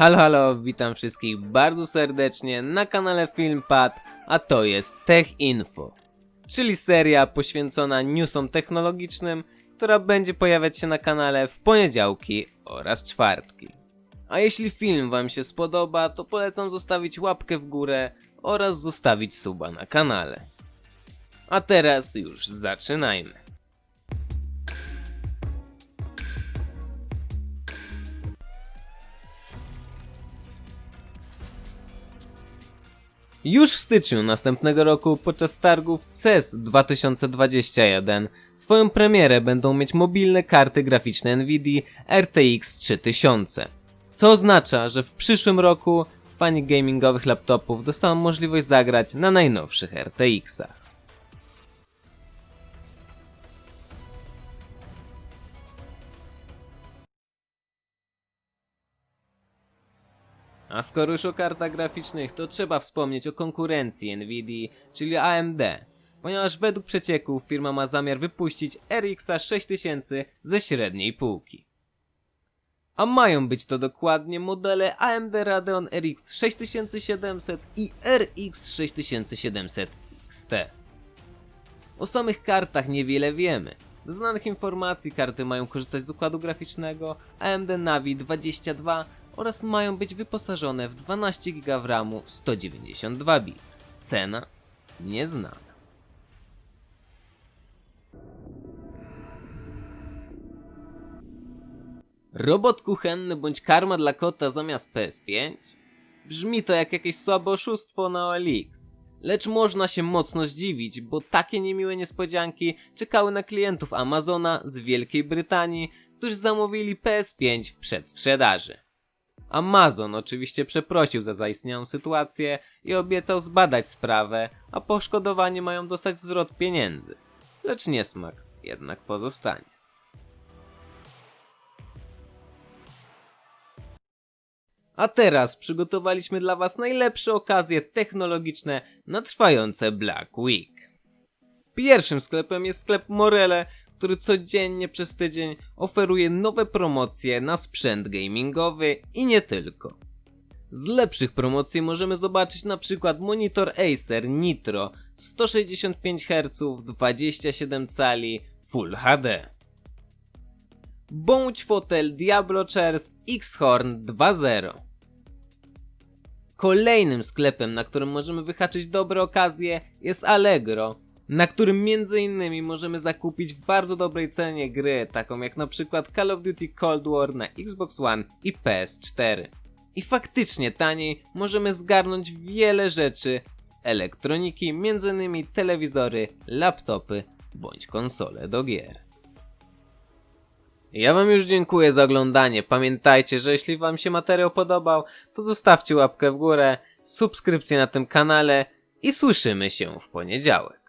Halo, halo, witam wszystkich bardzo serdecznie na kanale Filmpad, a to jest Tech Info, czyli seria poświęcona newsom technologicznym, która będzie pojawiać się na kanale w poniedziałki oraz czwartki. A jeśli film Wam się spodoba, to polecam zostawić łapkę w górę oraz zostawić suba na kanale. A teraz już zaczynajmy. Już w styczniu następnego roku podczas targów CES 2021 swoją premierę będą mieć mobilne karty graficzne Nvidia RTX 3000. Co oznacza, że w przyszłym roku fani gamingowych laptopów dostaną możliwość zagrać na najnowszych RTX-ach. A skoro już o kartach graficznych, to trzeba wspomnieć o konkurencji Nvidia, czyli AMD, ponieważ według przecieków firma ma zamiar wypuścić RX 6000 ze średniej półki. A mają być to dokładnie modele AMD Radeon RX 6700 i RX 6700 XT. O samych kartach niewiele wiemy. Z znanych informacji karty mają korzystać z układu graficznego AMD Navi 22 oraz mają być wyposażone w 12 GB RAMu 192 bit. Cena nieznana. Robot kuchenny bądź karma dla kota zamiast PS5? Brzmi to jak jakieś słabe oszustwo na OLX. Lecz można się mocno zdziwić, bo takie niemiłe niespodzianki czekały na klientów Amazona z Wielkiej Brytanii, którzy zamówili PS5 w przedsprzedaży. Amazon oczywiście przeprosił za zaistniałą sytuację i obiecał zbadać sprawę, a poszkodowani mają dostać zwrot pieniędzy. Lecz niesmak jednak pozostanie. A teraz przygotowaliśmy dla Was najlepsze okazje technologiczne na trwające Black Week. Pierwszym sklepem jest sklep Morele, który codziennie przez tydzień oferuje nowe promocje na sprzęt gamingowy i nie tylko. Z lepszych promocji możemy zobaczyć na przykład monitor Acer Nitro 165 Hz 27 cali Full HD. Bądź fotel Diablo Chairs X-Horn 2.0. Kolejnym sklepem, na którym możemy wyhaczyć dobre okazje jest Allegro, na którym innymi możemy zakupić w bardzo dobrej cenie gry, taką jak na przykład Call of Duty Cold War na Xbox One i PS4. I faktycznie taniej możemy zgarnąć wiele rzeczy z elektroniki, m.in. telewizory, laptopy bądź konsole do gier. Ja wam już dziękuję za oglądanie. Pamiętajcie, że jeśli wam się materiał podobał, to zostawcie łapkę w górę, subskrypcję na tym kanale i słyszymy się w poniedziałek.